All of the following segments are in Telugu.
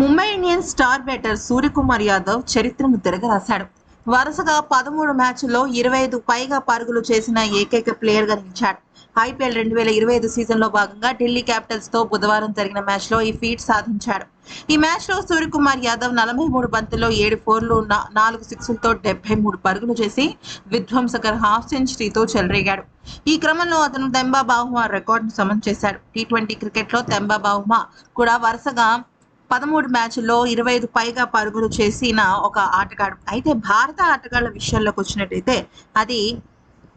Mumbai Indians star batter Suryakumar Yadav చరిత్రను తిరగరాశాడు. వరుసగా పదమూడు మ్యాచ్ల్లో ఇరవై ఐదు పైగా పరుగులు చేసిన ఏకైక ప్లేయర్గా నిలిచాడు. ఐపీఎల్ రెండు వేల ఇరవై ఐదు సీజన్లో భాగంగా ఢిల్లీ క్యాపిటల్స్తో బుధవారం జరిగిన మ్యాచ్లో ఈ ఫీట్ సాధించాడు. ఈ మ్యాచ్లో సూర్యకుమార్ యాదవ్ నలభై మూడు బంతుల్లో ఏడు ఫోర్లు నాలుగు సిక్స్లతో డెబ్బై మూడు పరుగులు చేసి విధ్వంసకర హాఫ్ సెంచరీతో చెలరేగాడు. ఈ క్రమంలో అతను తెంబా బాహుమా రికార్డును సమం చేశాడు. టీ ట్వంటీ క్రికెట్లో తెంబా బాహుమా కూడా వరుసగా పదమూడు మ్యాచ్ల్లో ఇరవై ఐదు పైగా పరుగులు చేసిన ఒక ఆటగాడు. అయితే భారత ఆటగాళ్ళ విషయంలోకి వచ్చినట్టయితే అది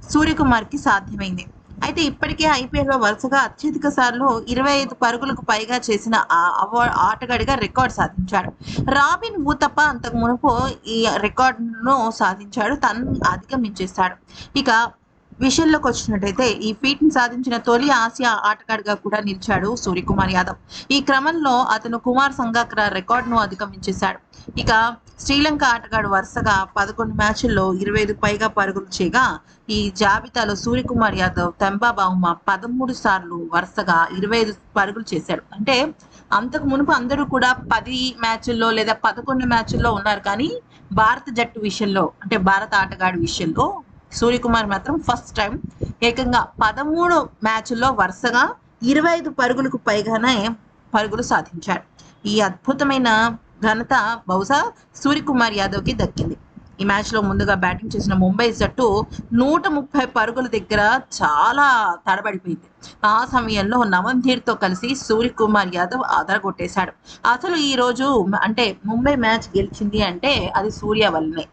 సూర్యకుమార్కి సాధ్యమైంది. అయితే ఇప్పటికే ఐపీఎల్లో వరుసగా అత్యధిక సార్లు ఇరవై ఐదు పరుగులకు పైగా చేసిన ఆటగాడిగా రికార్డ్ సాధించాడు. రాబిన్ ఊతప్ప అంతకు మునుపు ఈ రికార్డును సాధించాడు. తను అధిగమించేశాడు ఇక విషయంలోకి వచ్చినట్టయితే ఈ ఫీట్ని సాధించిన తొలి ఆసియా ఆటగాడిగా కూడా నిలిచాడు సూర్యకుమార్ యాదవ్. ఈ క్రమంలో అతను కుమార్ సంగాకర రికార్డును అధిగమించేశాడు. ఇక శ్రీలంక ఆటగాడు వరుసగా పదకొండు మ్యాచ్ల్లో ఇరవై ఐదు పైగా పరుగులు చేయగా ఈ జాబితాలో సూర్యకుమార్ యాదవ్ తెంబాబాహుమ పదమూడు సార్లు వరుసగా ఇరవై ఐదు పరుగులు చేశాడు. అంటే అంతకు మునుపు అందరూ కూడా పది మ్యాచ్ల్లో లేదా పదకొండు మ్యాచ్ల్లో ఉన్నారు. కానీ భారత జట్టు విషయంలో అంటే భారత ఆటగాడి విషయంలో సూర్యకుమార్ మాత్రం ఫస్ట్ టైం ఏకంగా పదమూడు మ్యాచ్ల్లో వరుసగా ఇరవై ఐదు పరుగులకు పైగానే పరుగులు సాధించాడు. ఈ అద్భుతమైన ఘనత బహుశా సూర్యకుమార్ యాదవ్కి దక్కింది. ఈ మ్యాచ్లో ముందుగా బ్యాటింగ్ చేసిన ముంబై జట్టు నూట ముప్పై పరుగుల దగ్గర చాలా తడబడిపోయింది. ఆ సమయంలో నవంధీర్తో కలిసి సూర్యకుమార్ యాదవ్ అదరగొట్టేశాడు అసలు ఈ రోజు అంటే ముంబై మ్యాచ్ గెలిచింది అంటే అది సూర్య వల్లనే